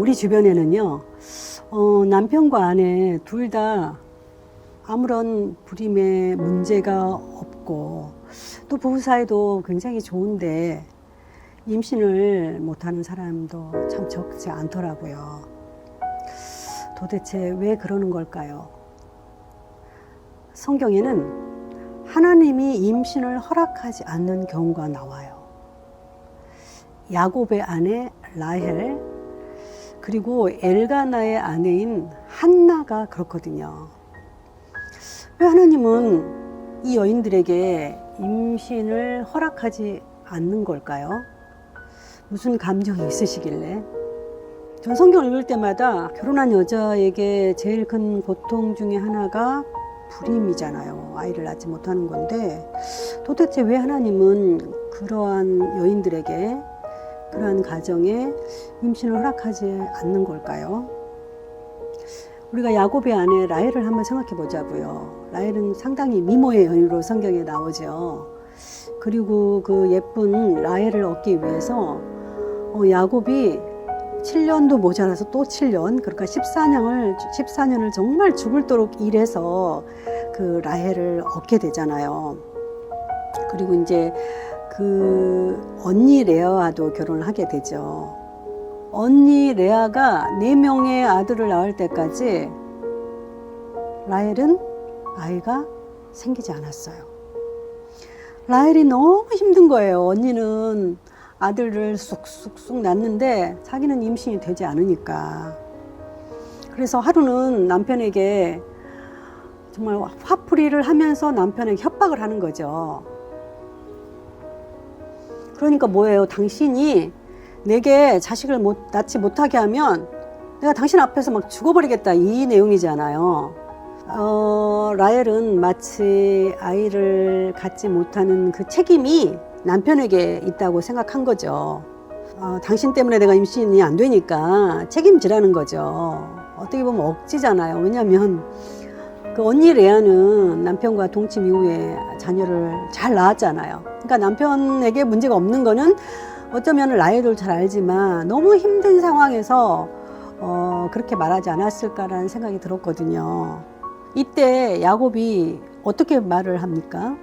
우리 주변에는요, 어, 남편과 아내 둘 다 아무런 불임의 문제가 없고 또 부부 사이도 굉장히 좋은데 임신을 못하는 사람도 참 적지 않더라고요. 도대체 왜 그러는 걸까요? 성경에는 하나님이 임신을 허락하지 않는 경우가 나와요. 야곱의 아내 라헬 그리고 엘가나의 아내인 한나가 그렇거든요. 왜 하나님은 이 여인들에게 임신을 허락하지 않는 걸까요? 무슨 감정이 있으시길래? 전 성경 읽을 때마다 결혼한 여자에게 제일 큰 고통 중에 하나가 불임이잖아요. 아이를 낳지 못하는 건데 도대체 왜 하나님은 그러한 여인들에게 그러한 가정에 임신을 허락하지 않는 걸까요? 우리가 야곱의 아내 라헬을 한번 생각해 보자고요. 라헬은 상당히 미모의 여인으로 성경에 나오죠. 그리고 그 예쁜 라헬을 얻기 위해서 어, 야곱이 7년도 모자라서 또 7년, 그러니까 14년을 14년을 정말 죽을도록 일해서 그 라헬을 얻게 되잖아요. 그리고 이제 그 언니 레아와도 결혼을 하게 되죠. 언니 레아가 네 명의 아들을 낳을 때까지 라헬은 아이가 생기지 않았어요. 라헬이 너무 힘든 거예요. 언니는 아들을 쑥쑥쑥 낳는데 자기는 임신이 되지 않으니까. 그래서 하루는 남편에게 정말 화풀이를 하면서 남편에게 협박을 하는 거죠. 그러니까 뭐예요? 당신이 내게 자식을 못, 낳지 못하게 하면 내가 당신 앞에서 막 죽어버리겠다. 이 내용이잖아요. 어, 라헬은 마치 아이를 갖지 못하는 그 책임이 남편에게 있다고 생각한 거죠. 어, 당신 때문에 내가 임신이 안 되니까 책임지라는 거죠. 어떻게 보면 억지잖아요. 왜냐면 그 언니 레아는 남편과 동침 이후에 자녀를 잘 낳았잖아요. 그러니까 남편에게 문제가 없는 거는 어쩌면 라헬도 잘 알지만 너무 힘든 상황에서 어, 그렇게 말하지 않았을까라는 생각이 들었거든요. 이때 야곱이 어떻게 말을 합니까?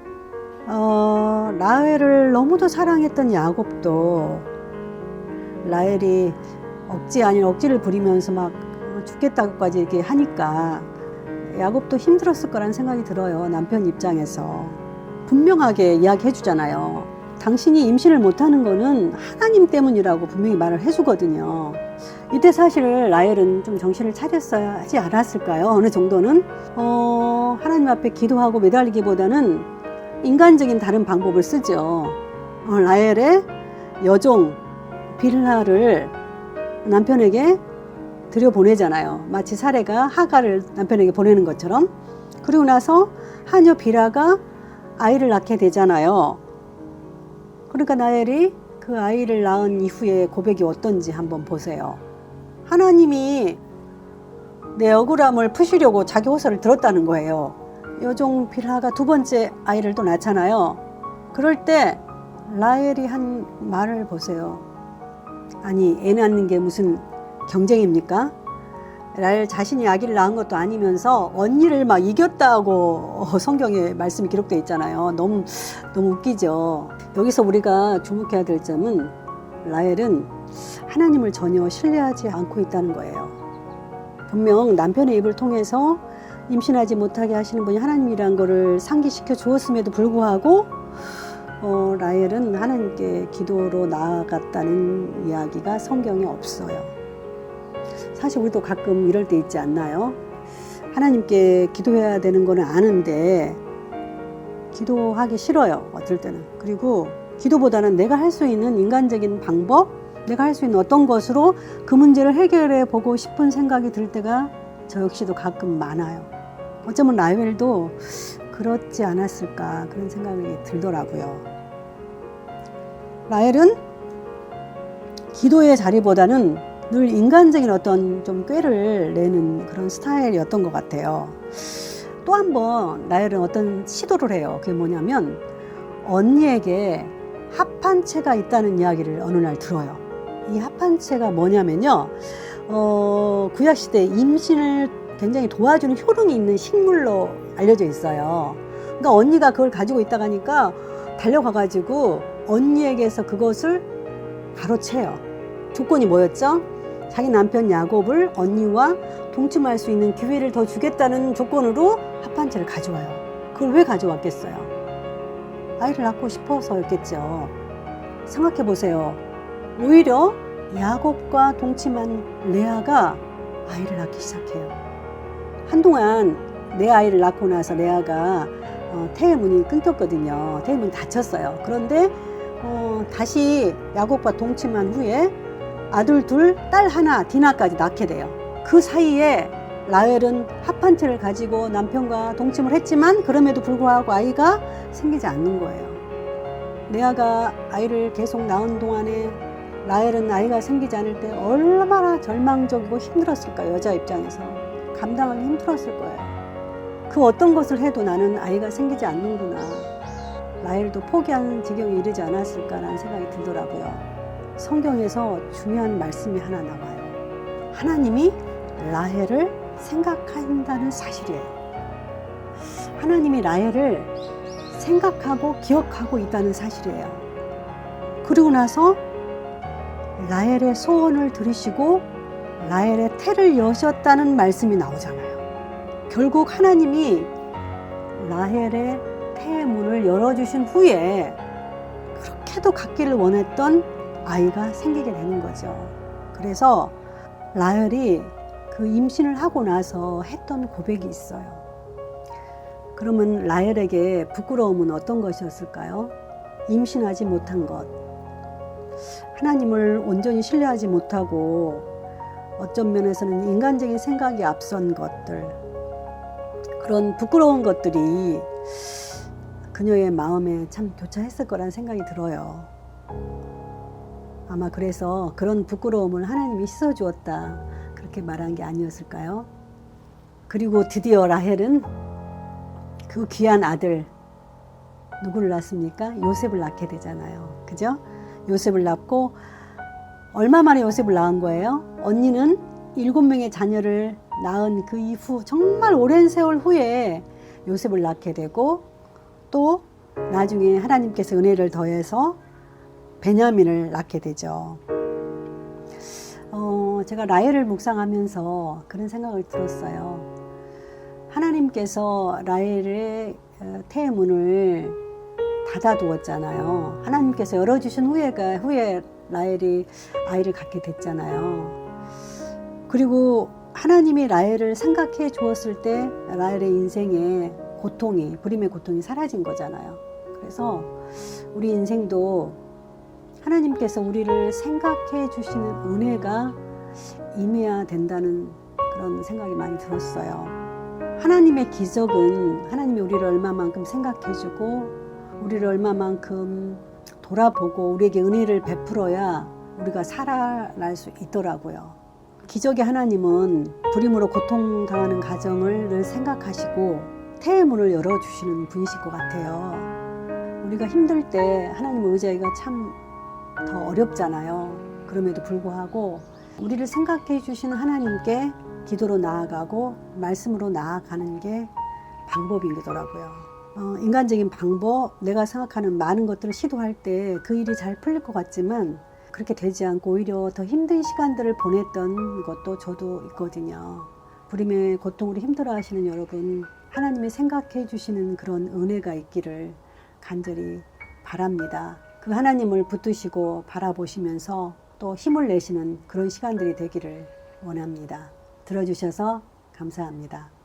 어, 라헬을 너무도 사랑했던 야곱도 라헬이 억지 아닌 억지를 부리면서 막 죽겠다고까지 이렇게 하니까 야곱도 힘들었을 거라는 생각이 들어요. 남편 입장에서. 분명하게 이야기해 주잖아요. 당신이 임신을 못하는 거는 하나님 때문이라고 분명히 말을 해주거든요. 이때 사실 라헬은 좀 정신을 차렸어야 하지 않았을까요? 어느 정도는? 어, 하나님 앞에 기도하고 매달리기보다는 인간적인 다른 방법을 쓰죠. 어, 라헬의 여종 빌라를 남편에게 들여 보내잖아요. 마치 사례가 하가를 남편에게 보내는 것처럼. 그리고 나서 하녀 비라가 아이를 낳게 되잖아요. 그러니까 나엘이 그 아이를 낳은 이후에 고백이 어떤지 한번 보세요. 하나님이 내 억울함을 푸시려고 자기 호소를 들었다는 거예요. 여종 빌하가 두 번째 아이를 또 낳잖아요. 그럴 때 라헬이 한 말을 보세요. 아니, 애 낳는 게 무슨 경쟁입니까? 라헬 자신이 아기를 낳은 것도 아니면서 언니를 막 이겼다고 성경에 말씀이 기록되어 있잖아요. 너무 너무 웃기죠. 여기서 우리가 주목해야 될 점은 라헬은 하나님을 전혀 신뢰하지 않고 있다는 거예요. 분명 남편의 입을 통해서 임신하지 못하게 하시는 분이 하나님이란 것을 상기시켜 주었음에도 불구하고 어, 라헬은 하나님께 기도로 나아갔다는 이야기가 성경에 없어요. 사실 우리도 가끔 이럴 때 있지 않나요? 하나님께 기도해야 되는 거는 아는데 기도하기 싫어요. 어떨 때는. 그리고 기도보다는 내가 할 수 있는 인간적인 방법, 내가 할 수 있는 어떤 것으로 그 문제를 해결해 보고 싶은 생각이 들 때가 저 역시도 가끔 많아요. 어쩌면 라헬도 그렇지 않았을까 그런 생각이 들더라고요. 라헬은 기도의 자리보다는 늘 인간적인 어떤 좀 꾀를 내는 그런 스타일이었던 것 같아요. 또 한번 라헬은 어떤 시도를 해요. 그게 뭐냐면 언니에게 합한 채가 있다는 이야기를 어느 날 들어요. 이 합한 채가 뭐냐면요. 어, 구약시대 임신을 굉장히 도와주는 효능이 있는 식물로 알려져 있어요. 그러니까 언니가 그걸 가지고 있다 가니까 달려가가지고 언니에게서 그것을 가로채요. 조건이 뭐였죠? 자기 남편 야곱을 언니와 동침할 수 있는 기회를 더 주겠다는 조건으로 합판체를 가져와요. 그걸 왜 가져왔겠어요? 아이를 낳고 싶어서였겠죠. 생각해 보세요. 오히려 야곱과 동침한 레아가 아이를 낳기 시작해요. 한동안 내 아이를 낳고 나서 레아가 어, 태의 문이 끊겼거든요. 태의 문이 닫혔어요. 그런데 어, 다시 야곱과 동침한 후에 아들 둘, 딸 하나, 디나까지 낳게 돼요. 그 사이에 라헬은 합한체를 가지고 남편과 동침을 했지만 그럼에도 불구하고 아이가 생기지 않는 거예요. 레아가 아이를 계속 낳은 동안에 라헬은 아이가 생기지 않을 때 얼마나 절망적이고 힘들었을까 여자 입장에서 감당하기 힘들었을 거예요. 그 어떤 것을 해도 나는 아이가 생기지 않는구나. 라헬도 포기하는 지경에 이르지 않았을까라는 생각이 들더라고요. 성경에서 중요한 말씀이 하나 나와요. 하나님이 라헬을 생각한다는 사실이에요. 하나님이 라헬을 생각하고 기억하고 있다는 사실이에요. 그리고 나서 라헬의 소원을 들으시고 라헬의 태를 여셨다는 말씀이 나오잖아요. 결국 하나님이 라헬의 태의 문을 열어주신 후에 그렇게도 갖기를 원했던 아이가 생기게 되는 거죠. 그래서 라헬이 그 임신을 하고 나서 했던 고백이 있어요. 그러면 라헬에게 부끄러움은 어떤 것이었을까요? 임신하지 못한 것. 하나님을 온전히 신뢰하지 못하고 어떤 면에서는 인간적인 생각이 앞선 것들. 그런 부끄러운 것들이 그녀의 마음에 참 교차했을 거란 생각이 들어요. 아마 그래서 그런 부끄러움을 하나님이 씻어주었다. 그렇게 말한 게 아니었을까요? 그리고 드디어 라헬은 그 귀한 아들, 누구를 낳습니까? 요셉을 낳게 되잖아요. 그죠? 요셉을 낳고, 얼마 만에 요셉을 낳은 거예요? 언니는 일곱 명의 자녀를 낳은 그 이후, 정말 오랜 세월 후에 요셉을 낳게 되고, 또 나중에 하나님께서 은혜를 더해서 베냐민을 낳게 되죠. 어, 제가 라헬을 묵상하면서 그런 생각을 들었어요. 하나님께서 라헬의 어, 태의 문을 닫아두었잖아요. 하나님께서 열어주신 후에가 후에 라헬이 아이를 갖게 됐잖아요. 그리고 하나님이 라헬을 생각해 주었을 때 라헬의 인생에 고통이 불임의 고통이 사라진 거잖아요. 그래서 우리 인생도 하나님께서 우리를 생각해 주시는 은혜가 임해야 된다는 그런 생각이 많이 들었어요. 하나님의 기적은 하나님이 우리를 얼마만큼 생각해 주고 우리를 얼마만큼 돌아보고 우리에게 은혜를 베풀어야 우리가 살아날 수 있더라고요. 기적의 하나님은 불임으로 고통당하는 가정을 늘 생각하시고 태의 문을 열어주시는 분이실 것 같아요. 우리가 힘들 때 하나님을 의지하기가 참 더 어렵잖아요. 그럼에도 불구하고 우리를 생각해 주시는 하나님께 기도로 나아가고 말씀으로 나아가는 게 방법인 거더라고요. 어, 인간적인 방법, 내가 생각하는 많은 것들을 시도할 때 그 일이 잘 풀릴 것 같지만 그렇게 되지 않고 오히려 더 힘든 시간들을 보냈던 것도 저도 있거든요. 불임의 고통으로 힘들어 하시는 여러분, 하나님이 생각해 주시는 그런 은혜가 있기를 간절히 바랍니다. 그 하나님을 붙드시고 바라보시면서 또 힘을 내시는 그런 시간들이 되기를 원합니다. 들어주셔서 감사합니다.